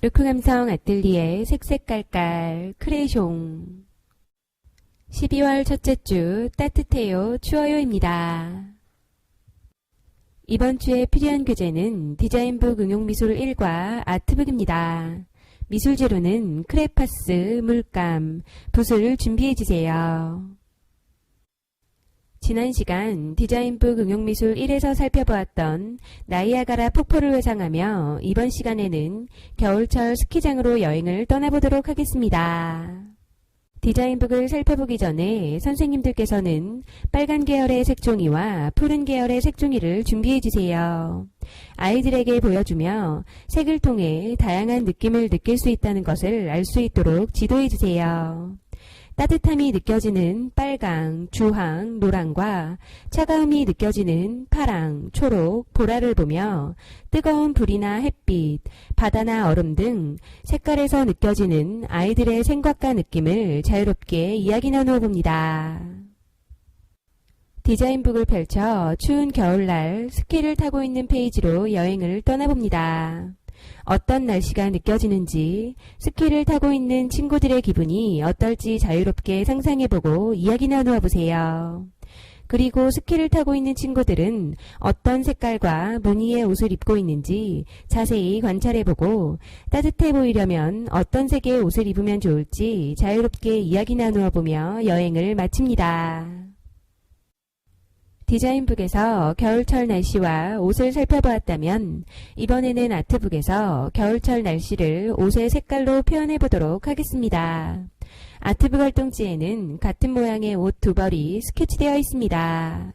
루크 감성 아뜰리에 색색깔깔 크레숑 12월 첫째 주 따뜻해요 추워요입니다. 이번 주에 필요한 교재는 디자인북 응용미술 1과 아트북입니다. 미술 재료는 크레파스, 물감, 붓을 준비해주세요. 지난 시간 디자인북 응용미술 1에서 살펴보았던 나이아가라 폭포를 회상하며 이번 시간에는 겨울철 스키장으로 여행을 떠나보도록 하겠습니다. 디자인북을 살펴보기 전에 선생님들께서는 빨간 계열의 색종이와 푸른 계열의 색종이를 준비해 주세요. 아이들에게 보여주며 색을 통해 다양한 느낌을 느낄 수 있다는 것을 알 수 있도록 지도해 주세요. 따뜻함이 느껴지는 빨강, 주황, 노랑과 차가움이 느껴지는 파랑, 초록, 보라를 보며 뜨거운 불이나 햇빛, 바다나 얼음 등 색깔에서 느껴지는 아이들의 생각과 느낌을 자유롭게 이야기 나누어 봅니다. 디자인북을 펼쳐 추운 겨울날 스키를 타고 있는 페이지로 여행을 떠나봅니다. 어떤 날씨가 느껴지는지, 스키를 타고 있는 친구들의 기분이 어떨지 자유롭게 상상해보고 이야기 나누어 보세요. 그리고 스키를 타고 있는 친구들은 어떤 색깔과 무늬의 옷을 입고 있는지 자세히 관찰해보고 따뜻해 보이려면 어떤 색의 옷을 입으면 좋을지 자유롭게 이야기 나누어 보며 여행을 마칩니다. 디자인북에서 겨울철 날씨와 옷을 살펴보았다면 이번에는 아트북에서 겨울철 날씨를 옷의 색깔로 표현해 보도록 하겠습니다. 아트북 활동지에는 같은 모양의 옷 두 벌이 스케치되어 있습니다.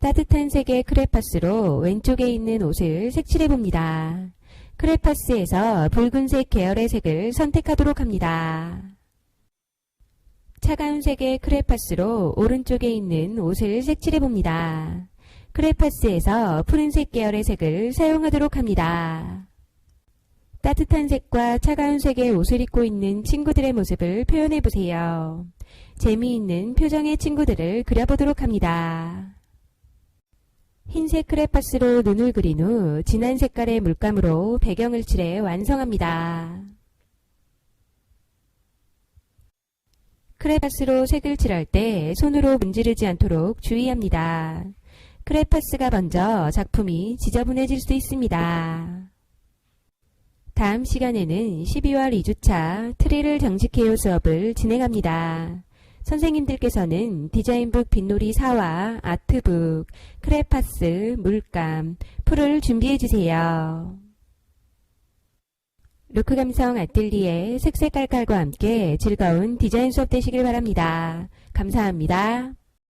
따뜻한 색의 크레파스로 왼쪽에 있는 옷을 색칠해 봅니다. 크레파스에서 붉은색 계열의 색을 선택하도록 합니다. 차가운 색의 크레파스로 오른쪽에 있는 옷을 색칠해 봅니다. 크레파스에서 푸른색 계열의 색을 사용하도록 합니다. 따뜻한 색과 차가운 색의 옷을 입고 있는 친구들의 모습을 표현해 보세요. 재미있는 표정의 친구들을 그려보도록 합니다. 흰색 크레파스로 눈을 그린 후 진한 색깔의 물감으로 배경을 칠해 완성합니다. 크레파스로 색을 칠할 때 손으로 문지르지 않도록 주의합니다. 크레파스가 먼저 작품이 지저분해질 수 있습니다. 다음 시간에는 12월 2주차 트리를 정식해요 수업을 진행합니다. 선생님들께서는 디자인북 빗놀이 4와 아트북, 크레파스, 물감, 풀을 준비해주세요. 루크 감성 아뜰리에 색색 깔깔과 함께 즐거운 디자인 수업 되시길 바랍니다. 감사합니다.